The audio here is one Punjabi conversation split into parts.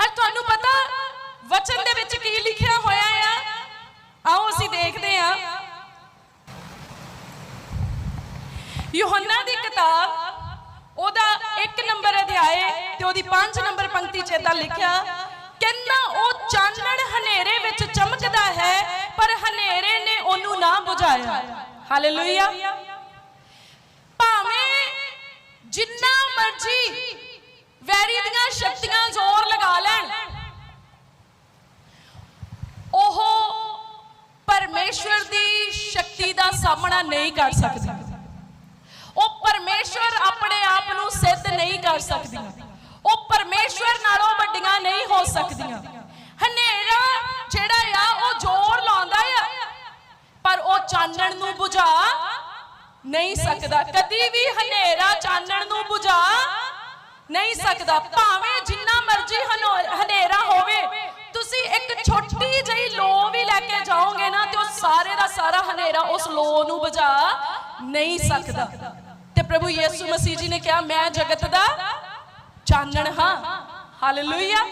ਔਰ ਤੁਹਾਨੂੰ ਪਤਾ ਵਚਨ ਦੇ ਵਿੱਚ ਕੀ ਲਿਖਿਆ ਹੋਇਆ ਆ? ਆਓ ਅਸੀਂ ਦੇਖਦੇ ਹਾਂ ਯੋਹੰਨਾ ਦੀ ਕਿਤਾਬ, ਉਹਦਾ 1 ਨੰਬਰ ਅਧਿਆਏ ਤੇ ਉਹਦੀ 5 ਨੰਬਰ ਪੰਕਤੀ 'ਚ ਏਦਾਂ ਲਿਖਿਆ, ਕਹਿੰਦਾ ਉਹ ਚਾਨਣ ਹਨੇਰੇ ਵਿੱਚ ਚਮਕਦਾ ਹੈ, ਪਰ ਹਨੇਰੇ ਨੇ ਉਹਨੂੰ ਨਾ ਬੁਝਾਇਆ। ਹਾਲੇਲੂਇਆ ਭਾਵੇਂ ਜਿੰਨਾ ਮਰਜ਼ੀ ਵੈਰੀ ਦੀਆਂ ਸ਼ਕਤੀਆਂ ਜ਼ੋਰ ਲਗਾ ਲੈਣ। ਉਹ ਪਰਮੇਸ਼ਵਰ ਦੀ ਸ਼ਕਤੀ ਦਾ ਸਾਹਮਣਾ ਨਹੀਂ ਕਰ ਸਕਦੀ ਉਹ ਪਰਮੇਸ਼ਵਰ ਆਪਣੇ ਆਪ ਨੂੰ ਸਿੱਧ ਨਹੀਂ ਕਰ ਸਕਦੀਆਂ। ਉਹ ਪਰਮੇਸ਼ਵਰ ਨਾਲੋਂ ਵੱਡੀਆਂ ਨਹੀਂ ਹੋ ਸਕਦੀਆਂ। ਹਨੇਰਾ ਜਿਹੜਾ ਆ, ਉਹ ਜ਼ੋਰ ਲਾਉਂਦਾ ਆ। ਪਰ ਉਹ ਚਾਨਣ ਨੂੰ ਬੁਝਾ ਨਹੀਂ ਸਕਦਾ। ਕਦੀ ਵੀ ਹਨੇਰਾ ਚਾਨਣ ਨੂੰ ਬੁਝਾ ਨਹੀਂ ਸਕਦਾ। ਭਾਵੇਂ ਜਿੰਨਾ ਮਰਜ਼ੀ ਹਨੇਰਾ ਹੋਵੇ, ਤੁਸੀਂ ਇੱਕ ਛੋਟੀ ਜਿਹੀ ਲੋ ਵੀ ਲੈ ਕੇ ਜਾਓਗੇ ਨਾ ਤੇ ਉਹ ਸਾਰੇ ਦਾ ਸਾਰਾ ਹਨੇਰਾ ਉਸ ਲੋ ਨੂੰ ਬੁਝਾ ਨਹੀਂ ਸਕਦਾ। ਤੇ ਪ੍ਰਭੂ ਯੀਸੂ ਮਸੀਹ ਜੀ ਨੇ ਕਿਹਾ, ਮੈਂ ਜਗਤ ਦਾ ਚਾਨਣ ਹਾਂ। ਹਾਲੇਲੂਇਆ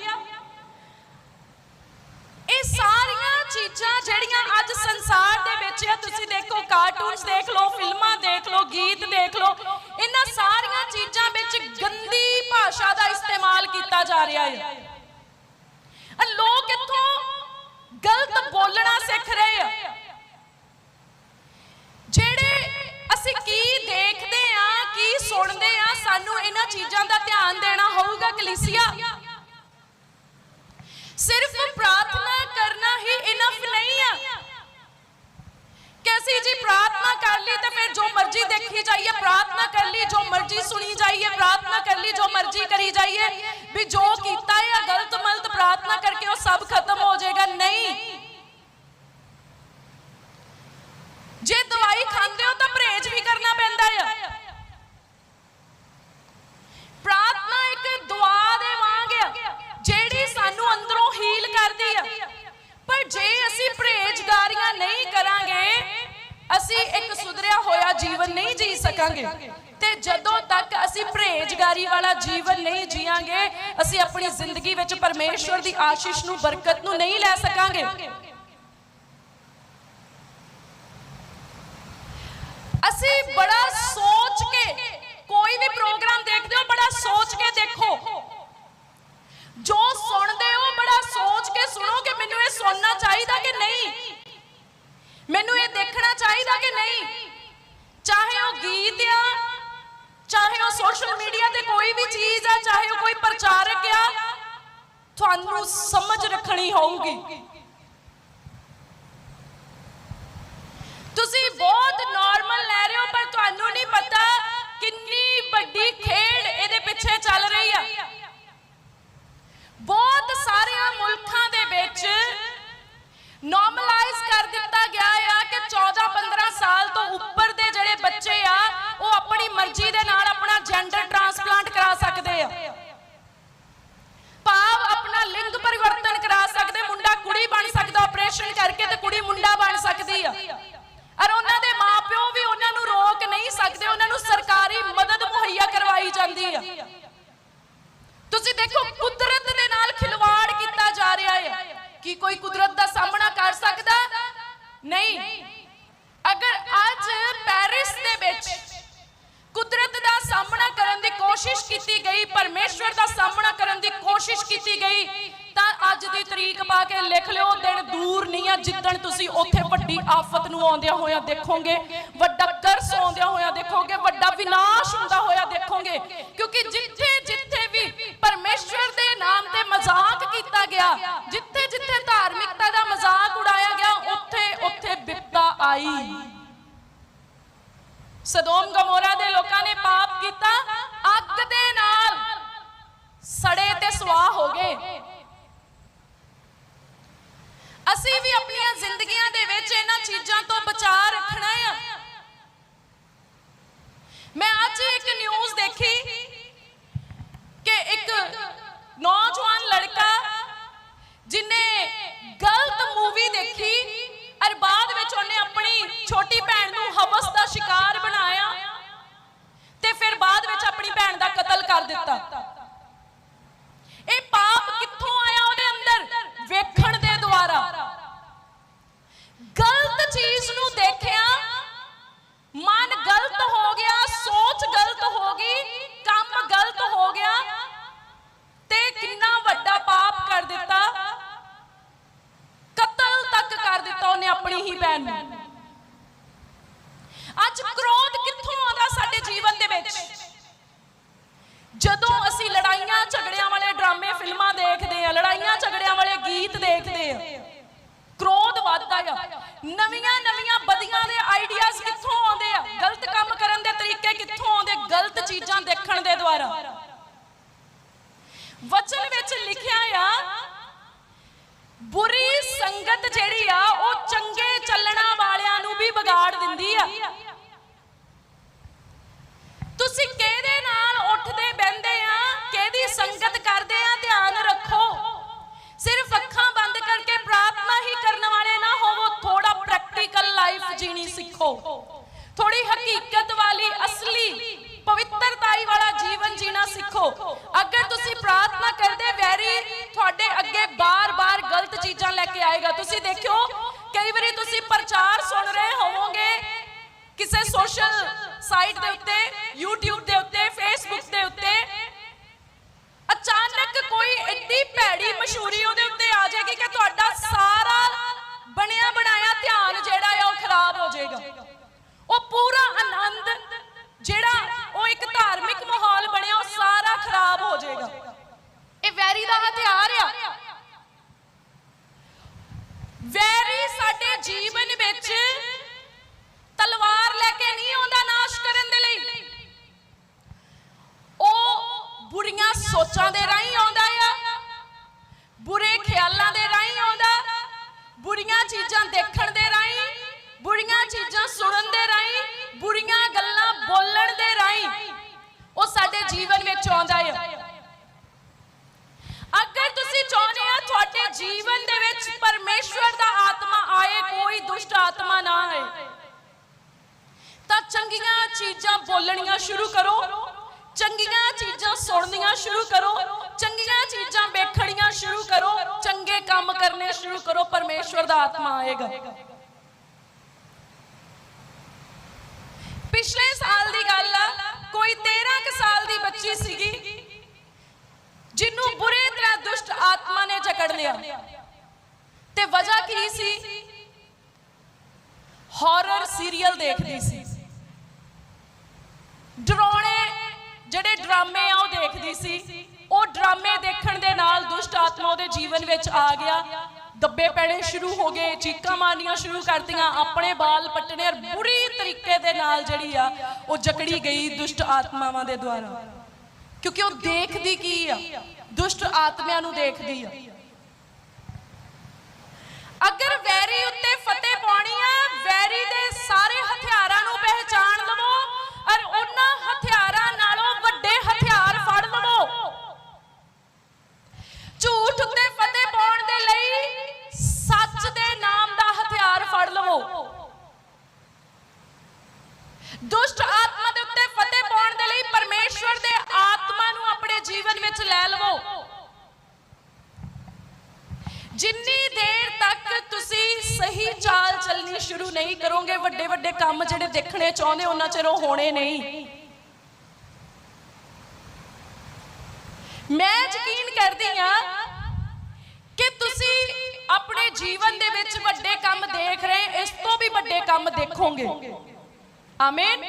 ਇਹ ਸਾਰੀਆਂ ਚੀਜ਼ਾਂ ਜਿਹੜੀਆਂ ਅੱਜ ਸੰਸਾਰ ਦੇ ਵਿੱਚ ਆ, ਤੁਸੀਂ ਦੇਖੋ ਕਾਰਟੂਨਸ ਦੇਖ ਲਓ, ਫਿਲਮਾਂ ਦੇਖ ਲਓ, ਗੀਤ ਕੀਤਾ ਜਾ ਰਿਹਾ ਹੈ। ਆ ਲੋਕ ਇੱਥੋਂ ਗਲਤ ਬੋਲਣਾ ਸਿੱਖ ਰਹੇ ਆ। ਜਿਹੜੇ ਅਸੀਂ ਕੀ ਦੇਖਦੇ ਆ ਕੀ ਸੁਣਦੇ ਆ ਸਾਨੂੰ ਇਹਨਾਂ ਚੀਜ਼ਾਂ ਦਾ ਧਿਆਨ ਦੇਣਾ ਹੋਊਗਾ, ਕਲੀਸਿਆ। ਸਿਰਫ ਪ੍ਰਾਰਥਨਾ ਕਰਨਾ ਹੀ ਇਨਫ ਨਹੀਂ ਆ ਕਿ ਅਸੀਂ ਜੀ ਪ੍ਰਾਰਥਨਾ ਕਰ ਲਈ ਤੇ ਫਿਰ ਜੋ ਮਰਜ਼ੀ ਦੇਖੀ ਜਾਈਏ, ਪ੍ਰਾਰਥਨਾ ਕਰ ਲਈ, ਜੋ ਮਰਜ਼ੀ ਸੁਣੀ ਜਾਈਏ, ਪ੍ਰਾਰਥਨਾ ਕਰ ਲਈ, ਜੋ ਮਰਜ਼ੀ ਕਰੀ ਜਾਈਏ, ਵੀ ਜੋ ਕੀਤਾ ਹੈ ਗਲਤ ਮਲਤ ਪ੍ਰਾਰਥਨਾ ਕਰਕੇ ਉਹ ਸਭ ਖਤਮ ਹੋ ਜਾਏਗਾ ਨਹੀਂ ਜੇ ਦਵਾਈ ਖਾਂਦੇ ਹੋ ਤਾਂ ਪਰਹੇਜ਼ ਵੀ ਕਰਨਾ ਪੈਂਦਾ ਆ ਪ੍ਰਾਰਥਨਾ ਇੱਕ ਦੁਆ ਦੇ ਵਾਂਗ ਆ ਜਿਹੜੀ ਸਾਨੂੰ ਅੰਦਰੋਂ ਹੀਲ ਕਰਦੀ ਆ ਪਰ ਜੇ ਅਸੀਂ ਪਰਹੇਜ਼ਗਾਰੀਆਂ ਨਹੀਂ ਕਰਾਂਗੇ ਅਸੀਂ ਇੱਕ ਸੁਧਰਿਆ ਹੋਇਆ ਜੀਵਨ ਨਹੀਂ ਜੀ ਸਕਾਂਗੇ। ਤੇ ਜਦੋਂ ਤੱਕ ਅਸੀਂ ਪਰਹੇਜ਼ਗਾਰੀ ਵਾਲਾ ਜੀਵਨ ਨਹੀਂ ਜੀਵਾਂਗੇ ਅਸੀਂ ਆਪਣੀ ਜ਼ਿੰਦਗੀ ਵਿੱਚ ਪਰਮੇਸ਼ਵਰ ਦੀ ਆਸ਼ੀਸ਼ ਨੂੰ, ਬਰਕਤ ਨੂੰ ਨਹੀਂ ਲੈ ਸਕਾਂਗੇ। ਅਸੀਂ ਬੜਾ ਸੋਚ ਕੇ, ਕੋਈ ਵੀ ਪ੍ਰੋਗਰਾਮ ਦੇਖਦੇ ਹੋ, ਬੜਾ ਸੋਚ ਕੇ ਦੇਖੋ। ਜੋ ਸੁਣਦੇ ਹੋ, ਬੜਾ ਸੋਚ ਕੇ ਸੁਣੋ ਕਿ ਮੈਨੂੰ ਇਹ ਸੁਣਨਾ ਚਾਹੀਦਾ ਕਿ ਨਹੀਂ? ਮੈਨੂੰ ਇਹ ਦੇਖਣਾ ਚਾਹੀਦਾ ਕਿ ਨਹੀਂ। ਚਾਹੇ ਉਹ ਗੀਤ ਆ, ਚਾਹੇ ਉਹ ਸੋਸ਼ਲ ਮੀਡੀਆ ਤੇ ਕੋਈ ਵੀ ਚੀਜ਼ ਆ, ਚਾਹੇ ਉਹ ਕੋਈ ਪ੍ਰਚਾਰਕ ਆ, ਤੁਹਾਨੂੰ ਸਮਝ ਰੱਖਣੀ ਹੋਊਗੀ। ਤੁਸੀਂ ਬਹੁਤ ਨਾਰਮਲ ਲੈ ਰਹੇ ਹੋ, ਪਰ ਤੁਹਾਨੂੰ ਨਹੀਂ ਪਤਾ ਸਕਦੇ ਆ। ਭਾਵ ਆਪਣਾ ਲਿੰਗ ਪਰਿਵਰਤਨ ਕਰਾ ਸਕਦੇ, ਮੁੰਡਾ ਕੁੜੀ ਬਣ ਸਕਦਾ ਆਪਰੇਸ਼ਨ ਕਰਕੇ ਤੇ ਕੁੜੀ ਮੁੰਡਾ ਬਣ ਸਕਦੀ ਆ। ਔਰ ਉਹਨਾਂ ਦੇ ਮਾਪਿਓ ਵੀ ਉਹਨਾਂ ਨੂੰ ਰੋਕ ਨਹੀਂ ਸਕਦੇ, ਉਹਨਾਂ ਨੂੰ ਸਰਕਾਰੀ ਮਦਦ ਮੁਹੱਈਆ ਕਰਵਾਈ ਜਾਂਦੀ ਆ। ਤੁਸੀਂ ਦੇਖੋ, ਕੁਦਰਤ ਦੇ ਨਾਲ ਖਿਲਵਾੜ ਕੀਤਾ ਜਾ ਰਿਹਾ ਹੈ ਕੀ ਕੋਈ ਕੁਦਰਤ ਦਾ ਸਾਹਮਣਾ ਕਰ ਸਕਦਾ? ਨਹੀਂ। ਅਗਰ ਅੱਜ ਪੈਰਿਸ ਦੇ ਵਿੱਚ ਕੁਦਰਤ ਦਾ ਸਾਹਮਣਾ ਕਰਨ ਦੀ ਕੋਸ਼ਿਸ਼ ਕੀਤੀ ਗਈ, ਪਰਮੇਸ਼ਵਰ ਦਾ ਸਾਹਮਣਾ ਕਰਨ ਦੀ ਕੋਸ਼ਿਸ਼ ਕੀਤੀ ਗਈ, ਤਾਂ ਅੱਜ ਦੀ ਤਰੀਕ ਪਾ ਕੇ ਲਿਖ ਲਿਓ, ਦਿਨ ਦੂਰ ਨਹੀਂ ਆ, ਜਿੱਦਣ ਤੁਸੀਂ ਉੱਥੇ ਵੱਡੀ ਆਫਤ ਨੂੰ ਆਉਂਦਿਆਂ ਹੋਇਆਂ ਦੇਖੋਗੇ, ਵੱਡਾ ਕਰਸ ਆਉਂਦਿਆਂ ਹੋਇਆਂ ਦੇਖੋਗੇ, ਵੱਡਾ ਵਿਨਾਸ਼ ਹੁੰਦਾ ਹੋਇਆ ਦੇਖੋਗੇ, ਕਿਉਂਕਿ ਜਿੱਥੇ ਜਿੱਥੇ ਵੀ ਪਰਮੇਸ਼ਵਰ ਦੇ ਨਾਮ ਤੇ ਮਜ਼ਾਕ ਕੀਤਾ ਗਿਆ, ਜਿੱਥੇ ਜਿੱਥੇ ਧਾਰਮਿਕਤਾ ਦਾ ਮਜ਼ਾਕ ਉਡਾਇਆ ਗਿਆ, ਉੱਥੇ ਉੱਥੇ ਬਿਪਤਾ ਆਈ। ਸਦੋਮ ਗਮੋਰਾ ਦੇ ਲੋਕਾਂ ਨੇ ਪਾਪ ਕੀਤਾ ਅੱਗ ਦੇ ਨਾਲ ਸੜੇ ਤੇ ਸਵਾਹ ਹੋ ਗਏ। ਅਸੀਂ ਵੀ ਆਪਣੀਆਂ ਜ਼ਿੰਦਗੀਆਂ ਦੇ ਵਿੱਚ ਇਹਨਾਂ ਚੀਜ਼ਾਂ ਤੋਂ ਬਚਾ ਰੱਖਣਾ ਆ profeta ਨਵੀਆਂ ਨਵੀਆਂ ਬਦੀਆਂ ਦੇ ਆਈਡੀਆਜ਼ ਕਿੱਥੋਂ ਆਉਂਦੇ ਆ? ਗਲਤ ਕੰਮ ਕਰਨ ਦੇ ਤਰੀਕੇ ਕਿੱਥੋਂ ਆਉਂਦੇ? ਗਲਤ ਚੀਜ਼ਾਂ ਦੇਖਣ ਦੇ ਦੁਆਰਾ। ਵਚਨ ਵਿੱਚ ਲਿਖਿਆ ਆ, ਬੁਰੀ ਸੰਗਤ ਜਿਹੜੀ ਆ, ਉਹ ਚੰਗੇ ਚੱਲਣਾ ਵਾਲਿਆਂ ਨੂੰ ਵੀ ਵਿਗਾੜ ਦਿੰਦੀ ਆ। ਤੁਸੀਂ ਕਿਹਦੇ ਨਾਲ ਉੱਠਦੇ ਬਹਿੰਦੇ ਆ? ਕਿਹਦੀ ਸੰਗਤ ਕਰਦੇ ਜੀਣੀ ਸਿੱਖੋ। ਥੋੜੀ ਹਕੀਕਤ ਵਾਲੀ ਅਸਲੀ ਪਵਿੱਤਰਤਾਈ ਵਾਲਾ ਜੀਵਨ ਜੀਣਾ ਸਿੱਖੋ। ਅਗਰ ਤੁਸੀਂ ਪ੍ਰਾਰਥਨਾ ਕਰਦੇ, ਵੈਰੀ ਤੁਹਾਡੇ ਅੱਗੇ ਬਾਰ-ਬਾਰ ਗਲਤ ਚੀਜ਼ਾਂ ਲੈ ਕੇ ਆਏਗਾ। ਤੁਸੀਂ ਦੇਖਿਓ, ਕਈ ਵਾਰੀ ਤੁਸੀਂ ਪ੍ਰਚਾਰ ਸੁਣ ਰਹੇ ਹੋਵੋਗੇ ਕਿਸੇ ਸੋਸ਼ਲ ਸਾਈਟ ਦੇ ਉੱਤੇ, YouTube ਦੇ ਉੱਤੇ, Facebook ਦੇ ਉੱਤੇ। ਅਚਾਨਕ ਕੋਈ ਇੱਡੀ ਭੈੜੀ ਮਸ਼ਹੂਰੀ ਉਹਦੇ ਉੱਤੇ ਆ ਜਾਏਗੀ ਕਿ ਤੁਹਾਡਾ ਸਾਰਾ ਬਣਿਆ ਬਣਾਇਆ ਖਰਾਬ ਹੋ ਜਾਏਗਾ। ਉਹ ਪੂਰਾ ਆਨੰਦ, ਜਿਹੜਾ ਉਹ ਇੱਕ ਧਾਰਮਿਕ ਮਾਹੌਲ ਬਣਿਆ, ਉਹ ਸਾਰਾ ਖਰਾਬ ਹੋ ਜਾਏਗਾ। ਇਹ ਵੈਰੀ ਦਾ ਹਥਿਆਰ ਆ। ਵੈਰੀ ਸਾਡੇ ਜੀਵਨ ਵਿੱਚ ਤਲਵਾਰ ਲੈ ਕੇ ਨਹੀਂ ਆਉਂਦਾ ਨਾਸ਼ ਕਰਨ ਦੇ ਲਈ। ਉਹ ਬੁਰੀਆਂ ਸੋਚਾਂ ਦੇ ਰਾਹੀਂ ਆਉਂਦਾ ਆ। ਬੁਰੇ ਖਿਆਲਾਂ ਦੇ ਰਾਹੀਂ ਆਉਂਦਾ। ਬੁਰੀਆਂ ਚੀਜ਼ਾਂ ਦੇਖ ਦੇ ਰਾਹੀਂ ਬੁਰੀਆਂ ਚੀਜ਼ਾਂ ਸੁਣਨ ਦੇ ਰਾਹੀਂ ਬੁਰੀਆਂ ਗੱਲਾਂ ਬੋਲਣ ਦੇ ਰਾਹੀਂ ਉਹ ਸਾਡੇ ਜੀਵਨ ਵਿੱਚ ਆਉਂਦਾ ਆ। ਅਗਰ ਤੁਸੀਂ ਚਾਹੁੰਦੇ ਆ ਤੁਹਾਡੇ ਜੀਵਨ ਦੇ ਵਿੱਚ ਪਰਮੇਸ਼ਵਰ ਦਾ ਆਤਮਾ ਆਏ, ਕੋਈ ਦੁਸ਼ਟ ਆਤਮਾ ਨਾ ਆਏ, ਤਾਂ ਚੰਗੀਆਂ ਚੀਜ਼ਾਂ ਬੋਲਣੀਆਂ ਸ਼ੁਰੂ ਕਰੋ। ਚੰਗੀਆਂ ਚੀਜ਼ਾਂ ਸੁਣਨੀਆਂ ਸ਼ੁਰੂ ਕਰੋ। ਚੰਗੀਆਂ ਚੀਜ਼ਾਂ ਵੇਖਣੀਆਂ ਸ਼ੁਰੂ ਕਰੋ। ਚੰਗੇ ਕੰਮ ਕਰਨੇ ਸ਼ੁਰੂ ਕਰੋ, ਪਰਮੇਸ਼ਵਰ ਦਾ ਆਤਮਾ ਆਏਗਾ। ਪਿਛਲੇ ਸਾਲ ਦੀ ਗੱਲ ਕੋਈ 13 ਕੁ ਸਾਲ ਦੀ ਬੱਚੀ ਸੀਗੀ, ਜਿਹਨੂੰ ਬੁਰੀ ਤਰ੍ਹਾਂ ਦੁਸ਼ਟ ਆਤਮਾ ਨੇ ਜਕੜ ਲਿਆ। ਤੇ ਵਜ੍ਹਾ ਕੀ ਸੀ? ਹਾਰਰ ਸੀਰੀਅਲ ਦੇਖਦੀ ਸੀ। ਡਰਾਉਣੇ ਜਿਹੜੇ ਡਰਾਮੇ ਆ, ਉਹ ਦੇਖਦੀ ਸੀ। ਉਹ ਡਰਾਮੇ ਦੇਖਣ ਦੇ ਨਾਲ ਦੁਸ਼ਟ ਆਤਮਾ ਉਹਦੇ ਜੀਵਨ ਵਿੱਚ ਆ ਗਿਆ। ਦੱਬੇ ਪੈਣੇ ਸ਼ੁਰੂ ਹੋ ਗਏ, ਚੀਕਾਂ ਮਾਰਨੀਆਂ ਸ਼ੁਰੂ ਕਰਤੀਆਂ ਆਪਣੇ ਬਾਲ ਪੱਟਣੇ ਔਰ ਬੁਰੀ ਤਰੀਕੇ ਦੇ ਨਾਲ ਜਿਹੜੀ ਆ, ਉਹ ਜਕੜੀ ਗਈ ਦੁਸ਼ਟ ਆਤਮਾਵਾਂ ਦੇ ਦੁਆਰਾ। ਕਿਉਂਕਿ ਉਹ ਦੇਖਦੀ ਕੀ ਆ? ਦੁਸ਼ਟ ਆਤਮਿਆਂ ਨੂੰ ਦੇਖਦੀ ਆ। ਅਗਰ ਵੈਰੀ ਉੱਤੇ ਫਤਿਹ ਪਾਉਣੀ ਆ, ਵੈਰੀ ਦੇ ਸਾਰੇ ਹਥਿਆਰਾਂ ਨੂੰ ਪਹਿਚਾਣ ਲਵੋ, ਔਰ ਉਹਨਾਂ ਜਿੰਨੀ ਦੇਰ ਤੱਕ ਤੁਸੀਂ ਸਹੀ ਚਾਲ ਚੱਲਣੀ ਸ਼ੁਰੂ ਨਹੀਂ ਕਰੋਗੇ, ਵੱਡੇ ਵੱਡੇ ਕੰਮ ਜਿਹੜੇ ਦੇਖਣੇ ਚਾਹੁੰਦੇ, ਉਹਨਾਂ ਚਿਰ ਉਹ ਹੋਣੇ ਨਹੀਂ। ਮੈਂ ਯਕੀਨ ਕਰਦੀ ਆ ਕਿ ਤੁਸੀਂ ਆਪਣੇ ਜੀਵਨ ਦੇ ਵਿੱਚ ਵੱਡੇ ਕੰਮ ਦੇਖ ਰਹੇ, ਇਸ ਤੋਂ ਵੀ ਵੱਡੇ ਕੰਮ ਦੇਖੋਗੇ। ਆਮੀਨ।